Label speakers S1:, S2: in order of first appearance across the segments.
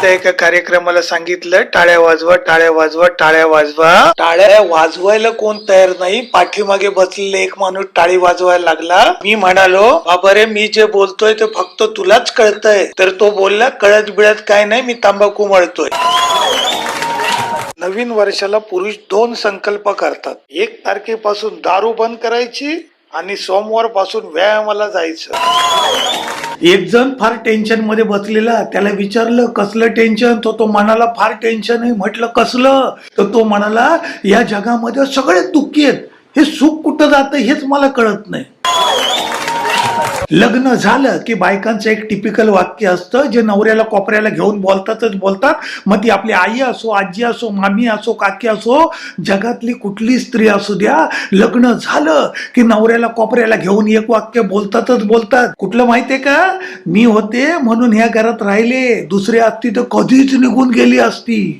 S1: एकदा एका कार्यक्रमाला सांगितलं टाळ्या वाजवा टाळ्या वाजवा टाळ्या वाजवा. टाळ्या वाजवायला कोण तयार नाही पाठीमागे बसलेले एक माणूस टाळी वाजवायला लागला. मी म्हणालो बाबा रे मी जे बोलतोय ते फक्त तुलाच कळतंय. तर तो बोलला कळत बिळत काय नाही मी तांबाखू मळतोय. नवीन वर्षाला पुरुष दोन संकल्प करतात. एक तारखेपासून दारू बंद करायची आणि सोमवारपासून व्यायामाला जायचं. एक जण फार टेन्शनमध्ये बसलेला त्याला विचारलं कसलं टेन्शन तो तो म्हणाला फार टेन्शन आहे. म्हटलं कसलं? तर तो म्हणाला या जगामध्ये सगळे दुःखी आहेत. हे सुख कुठं जातं हेच मला कळत नाही. लग्न झालं की बायकांचं एक टिपिकल वाक्य असतं जे नवऱ्याला कोपऱ्याला घेऊन बोलतातच बोलतात. मग ती आपली आई असो आजी असो मामी असो काकी असो जगातली कुठली स्त्री असू द्या लग्न झालं की नवऱ्याला कोपऱ्याला घेऊन एक वाक्य बोलतातच बोलतात. कुठलं माहितीये का? मी होते म्हणून ह्या घरात राहिले दुसरे असती तर कधीच निघून गेली असती.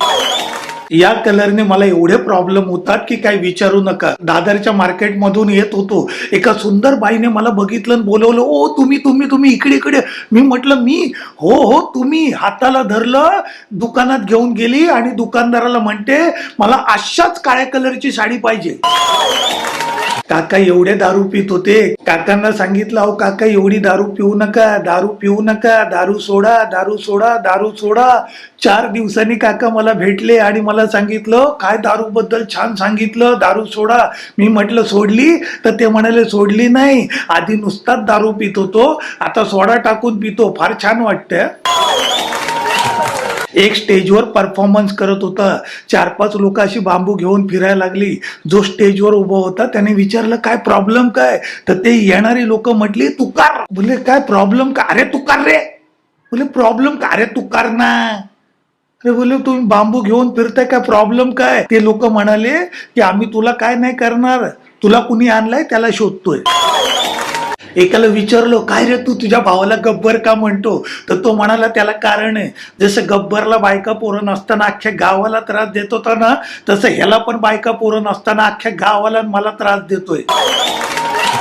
S1: या कलरने मला एवढे प्रॉब्लेम होतात की काही विचारू नका. दादरच्या मार्केट मधून येत होतो. एका सुंदर बाईने मला बघितलं आणि बोलवलं ओ तुम्ही तुम्ही तुम्ही इकडे इकडे. मी म्हटलं मी? हो हो तुम्ही हाताला धरलं दुकानात घेऊन गेली आणि दुकानदाराला म्हणते मला अशाच काळ्या कलरची साडी पाहिजे. काका एवढे दारू पित होते. काकांना सांगितलं अहो काका एवढी दारू पिऊ नका दारू पिऊ नका दारू सोडा दारू सोडा दारू सोडा. चार दिवसांनी काका मला भेटले आणि मला सांगितलं काय दारू बद्दल छान सांगितलं दारू सोडा. मी म्हटलं सोडली? तर ते म्हणाले सोडली नाही. आधी नुसताच दारू पित होतो आता सोडा टाकून पितो. फार छान वाटतं एक स्टेजवर परफॉर्मन्स करत होता. चार पाच लोक अशी बांबू घेऊन फिरायला लागली. जो स्टेजवर उभा होता त्याने विचारलं काय प्रॉब्लेम काय? तर ते येणारी लोक म्हटली तुकार. बोले काय प्रॉब्लेम का? अरे तुकार रे. बोले प्रॉब्लेम का? अरे तुकार ना. अरे बोले तुम्ही बांबू घेऊन फिरताय काय प्रॉब्लेम काय? ते लोक म्हणाले की आम्ही तुला काय नाही करणार. तुला कुणी आणलाय त्याला शोधतोय. एकाला विचारलो काय रे तू तुझ्या भावाला गब्बर का म्हणतो? तर तो म्हणाला त्याला कारण आहे. जसं गब्बरला बायका पोरं नसताना अख्ख्या गावाला त्रास देत होता ना तसं ह्याला पण बायका पोरं नसताना अख्ख्या गावाला मला त्रास देतोय.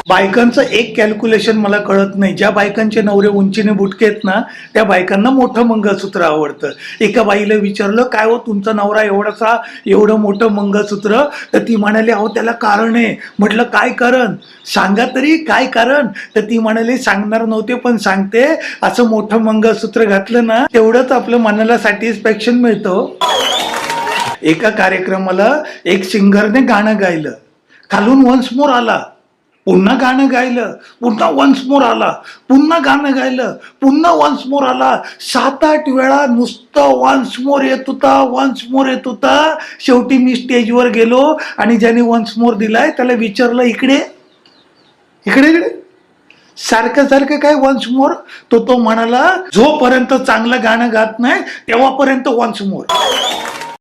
S1: बायकांचं एक कॅल्क्युलेशन मला कळत नाही. ज्या बायकांचे नवरे उंचीने बुटके आहेत ना त्या बायकांना मोठं मंगळसूत्र आवडतं. एका बाईला विचारलं काय हो तुमचा नवरा एवढासा एवढं मोठं मंगळसूत्र? तर ती म्हणाली अहो त्याला कारण आहे. म्हटलं काय कारण? सांगा तरी काय कारण? तर ती म्हणाली सांगणार नव्हते पण सांगते. असं मोठं मंगळसूत्र घातलं ना तेवढंच आपलं मनाला सॅटिस्फॅक्शन मिळतं. एका कार्यक्रमाला एक सिंगरने गाणं गायलं. खालून वन्स मोर आला. पुन्हा गाणं गायलं पुन्हा वन्स मोर आला पुन्हा गाणं गायलं पुन्हा वन्स मोर आला. सात आठ वेळा नुसतं वन्स मोर येत होता वन्स मोर येत होता. शेवटी मी स्टेजवर गेलो आणि ज्याने वन्स मोर दिलाय त्याला विचारलं इकडे इकडे इकडे. सारखं सारखं काय वन्स मोर तो तो म्हणाला जोपर्यंत चांगलं गाणं गात नाही तेव्हापर्यंत वन्स मोर